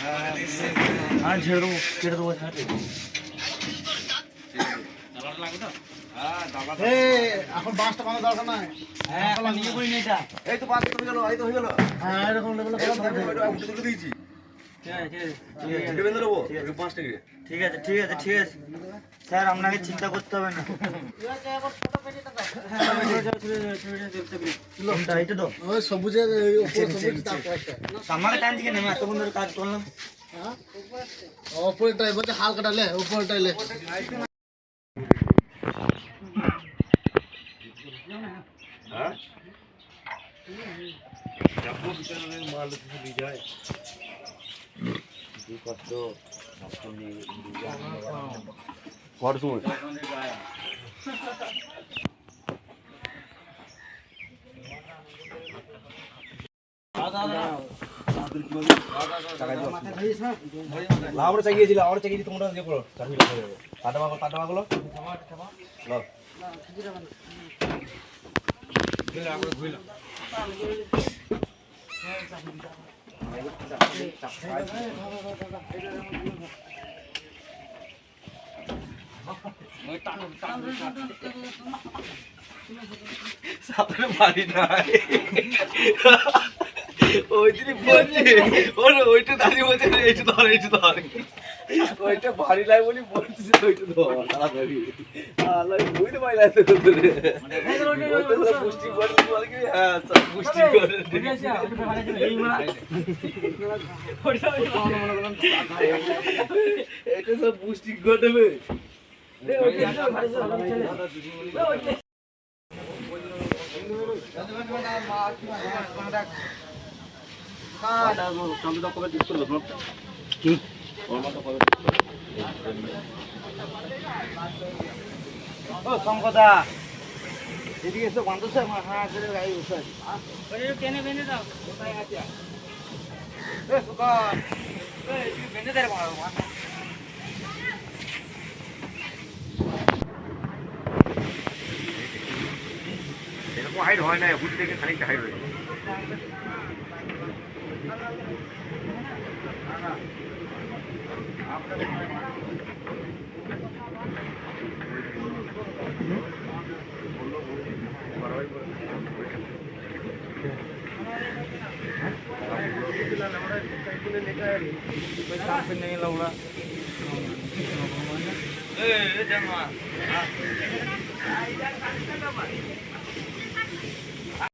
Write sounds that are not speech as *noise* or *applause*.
হ্যাঁ ঝেড়ে দেবো কেটে দেবো ছাড় এখন বাঁশটা বাঁধা দরকার নাই। হ্যাঁ নিয়ে করি এটা। এই তো পাঁচ হয়ে গেল এই তো হয়ে গেল। হ্যাঁ এরকম লেভেলে দিয়েছি। ঠিক আছে ঠিক আছে। ঠিক আছে ঠিক আছে। ঠিক আছে স্যার আপনাকে চিন্তা করতে হবে না। *laughs* উপরে। আমাকে টাইম দিকে নেমে এতক্ষণ ধরে কাজ করলাম। হ্যাঁ? উপরেরটাই বলছে হালকাটা লে উপরেরটাই লে হ্যাঁ? সময় লাউড়া চাগিয়েছি লাউড়া চাগিয়েছি তোমরা হয়ে যাবে। টাটা বাগলো টাটা বাগলো লাও সামনে বাড়ি নাই। ওই দিনই বলছি, ওর ওইটা দাঁড়িয়ে বলছে, এইটা ধর, এইটা লাগে বলি বলছিস ওইটা কি এটা সব পুষ্টি করে দেবে ও শঙ্কদা এদিকে এসে বান্ধব স্যার হ্যাঁ করে গাড়ি বসে আছে টেনে বেঁধে দাও কোথায় আছে এ সুকান এ এদিকে বেঁধে দে রে বাবা এরকম হাইট হয় না হুট থেকে খানিকটা হাইট ওরা ఏ జన్మ